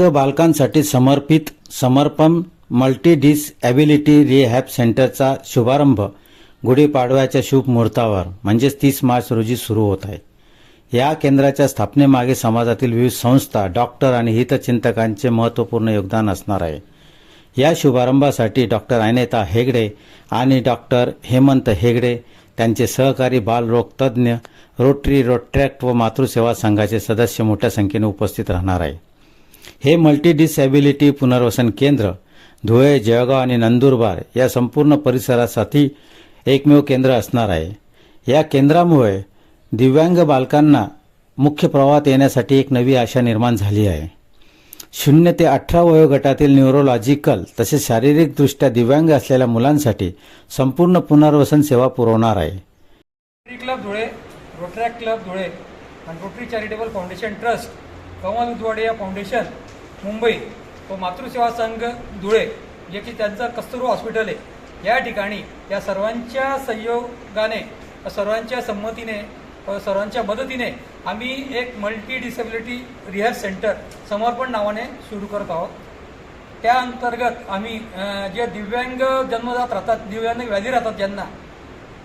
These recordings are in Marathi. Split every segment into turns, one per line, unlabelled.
दिव्यांग बालकांसाठी समर्पित समर्पण मल्टी डिसॅबिलिटी रिहॅब सेंटरचा शुभारंभ गुढीपाडव्याच्या शुभ मुहूर्तावर म्हणजेच तीस मार्च रोजी सुरू होत आहे. या केंद्राच्या स्थापनेमागे समाजातील विविध संस्था डॉक्टर आणि हितचिंतकांचे महत्त्वपूर्ण योगदान असणार आहे. या शुभारंभासाठी डॉक्टर अनेता हेगडे आणि डॉक्टर हेमंत हेगडे त्यांचे सहकारी बालरोग तज्ज्ञ रोटरी रोट्रॅक्ट व मातृसेवा संघाचे सदस्य मोठ्या संख्येने उपस्थित राहणार आहे. हे मल्टी डिसॅबिलिटी पुनर्वसन केंद्र धुळे जळगाव आणि नंदुरबार या संपूर्ण परिसरासाठी एकमेव केंद्र असणार आहे. या केंद्रामुळे दिव्यांग बालकांना मुख्य प्रवाहात येण्यासाठी एक नवी आशा निर्माण झाली आहे. शून्य ते अठरा वयोगटातील न्यूरोलॉजिकल तसेच शारीरिकदृष्ट्या दिव्यांग असलेल्या मुलांसाठी संपूर्ण पुनर्वसन सेवा पुरवणार आहे.
Club Dhule Rotaract club Dhule आणि Rotary charitable foundation trust Kamal Udwadia foundation Mumbai व मातृसेवा संघ धुळे जे की त्यांचं कस्तुरू हॉस्पिटल आहे. या ठिकाणी या सर्वांच्या संयोगाने सर्वांच्या संमतीने सर्वांच्या मदतीने आम्ही एक मल्टी डिसेबिलिटी रिहॅब सेंटर समर्पण नावाने सुरू करत आहोत. त्या अंतर्गत आम्ही जे दिव्यांग जन्मजात राहतात दिव्यांग व्याधी राहतात ज्यांना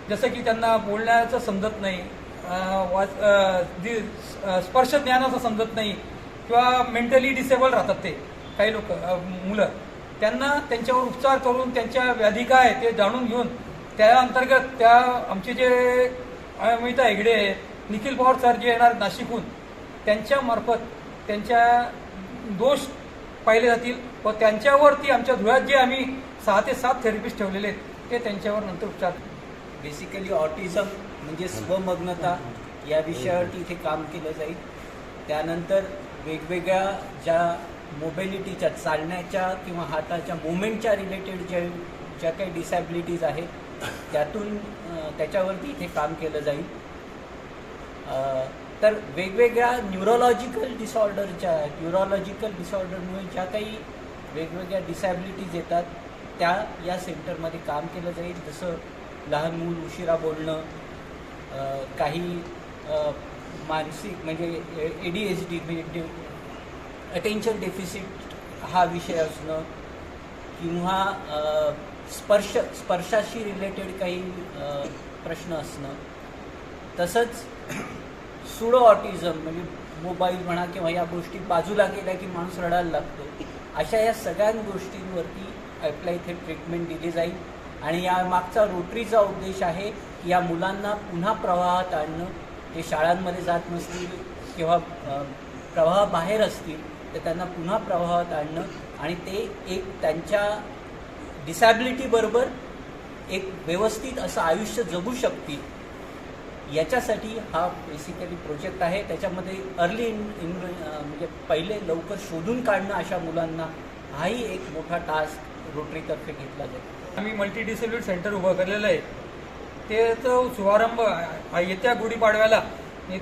जसं की त्यांना बोलण्याचं समजत नाही अं, वाच अं, दि- स्पर्श ज्ञानाचं समजत नाही किंवा मेंटली डिसेबल राहतात ते काही लोक मुलं. त्यांना त्यांच्यावर उपचार करून त्यांच्या व्याधी काय ते जाणून घेऊन त्या अंतर्गत त्या आमचे जे अमिता हेगडे आहेत निखिल पवार सर जे येणार नाशिकहून त्यांच्यामार्फत त्यांच्या दोष पाहिले जातील व त्यांच्यावरती आमच्या धुळ्यात जे आम्ही सहा ते सात थेरपिस्ट ठेवलेले आहेत ते त्यांच्यावर नंतर उपचार
बेसिकली ऑटिझम म्हणजे स्वमग्नता या विषयावरती इथे काम केलं जाईल. त्यानंतर वेगवेगळ्या ज्या मोबिलिटीच्या चालण्याच्या किंवा हाताच्या मुवमेंटच्या रिलेटेड ज्या ज्या काही डिसॅबिलिटीज आहेत त्यातून त्याच्यावरती इथे काम केलं जाईल. तर वेगवेगळ्या न्यूरोलॉजिकल डिसऑर्डरच्या न्यूरोलॉजिकल डिसऑर्डरमुळे ज्या काही वेगवेगळ्या डिसॅबिलिटीज येतात त्या या सेंटरमध्ये काम केलं जाईल. जसं लहान मूल उशिरा बोलणं काही मानसिक म्हणजे ए डी एच डी म्हणजे अटेन्शन डेफिसिट हा विषय असणं किंवा स्पर्श स्पर्शाशी रिलेटेड काही प्रश्न असणं. तसंच सुडो ऑटिझम म्हणजे मोबाईल म्हणा किंवा या गोष्टी बाजूला गेल्या की माणूस रडायला लागतो. अशा या सगळ्या गोष्टींवरती अप्लाय इथे ट्रीटमेंट दिली जाईल. आणि या मागचा रोटरीचा उद्देश आहे की या मुलांना पुन्हा प्रवाहात आणणं. ते शाळांमध्ये जात नसतील किंवा प्रवाहाबाहेर असतील तर त्यांना पुन्हा प्रवाहात आणणं. आणि ते एक त्यांच्या डिसॅबिलिटीबरोबर एक व्यवस्थित असं आयुष्य जगू शकतील. याच्यासाठी हा बेसिकली प्रोजेक्ट आहे. त्याच्यामध्ये अर्ली इन इन म्हणजे पहिले लवकर शोधून काढणं अशा मुलांना हाही एक मोठा टास्क रोटरीतर्फे घेतला जाईल
आम्ही मल्टी डिसेबिलिटी सेंटर उभं केलेलं आहे. त्याचं शुभारंभ येत्या गुढीपाडव्याला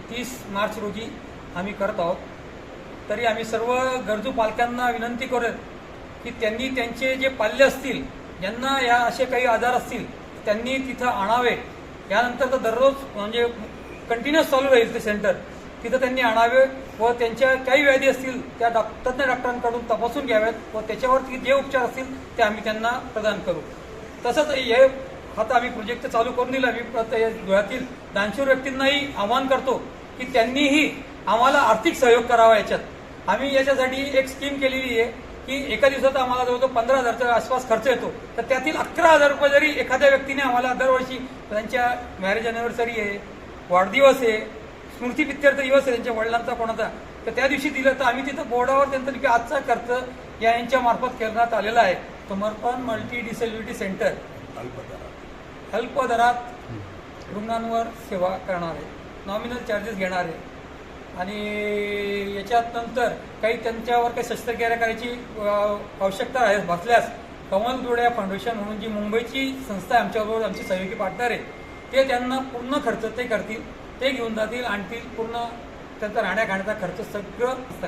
तीस मार्च रोजी आम्ही करत आहोत. तरी आम्ही सर्व गरजू पालकांना विनंती करत की त्यांनी त्यांचे जे पाल्य असतील ज्यांना या असे काही आजार असतील त्यांनी तिथं आणावे. यानंतर तर दररोज म्हणजे कंटिन्युअस चालू राहील ते सेंटर तिथं त्यांनी आणावे व त्यांच्या काही व्याधी असतील त्या डॉक तज्ज्ञ डॉक्टरांकडून तपासून घ्याव्यात व त्याच्यावरती जे उपचार असतील ते आम्ही त्यांना प्रदान करू. तसंच हे आता आम्ही प्रोजेक्ट चालू करून दिला. मी धुळ्यातील दानशूर व्यक्तींनाही आवाहन करतो की त्यांनीही आम्हाला आर्थिक सहयोग करावा याच्यात. आम्ही याच्यासाठी एक स्कीम केलेली आहे की एका दिवसात आम्हाला जवळजवळ पंधरा हजारच्या आसपास खर्च येतो. तर त्यातील अकरा हजार रुपये जरी एखाद्या व्यक्तीने आम्हाला दरवर्षी त्यांच्या मॅरेज अॅनिव्हर्सरी आहे वाढदिवस आहे स्मृती पित्यर्थ दिवस आहे त्यांच्या वडिलांचा कोणाचा तर त्या दिवशी दिलं तर आम्ही तिथं बोर्डावर त्यांचं की आजचा खर्च या यांच्या मार्फत करण्यात आलेला आहे. समर्पण मल्टी डिसेबिलिटी सेंटर अल्पदरात अल्पदरात रुग्णांवर सेवा करणार आहे नॉमिनल चार्जेस घेणार. आहे आणि याच्यात नंतर काही त्यांच्यावर काही शस्त्रक्रिया करायची आवश्यकता आहे भासल्यास कमल जोड्या फाउंडेशन म्हणून जी मुंबईची संस्था आहे आमच्याबरोबर आमची सहयोगी पार्टनर आहे ते त्यांना पूर्ण खर्च ते करतील. ते घेऊन जातील आणतील पूर्ण त्यांचा राहण्या खाण्याचा खर्च सगळं संस्था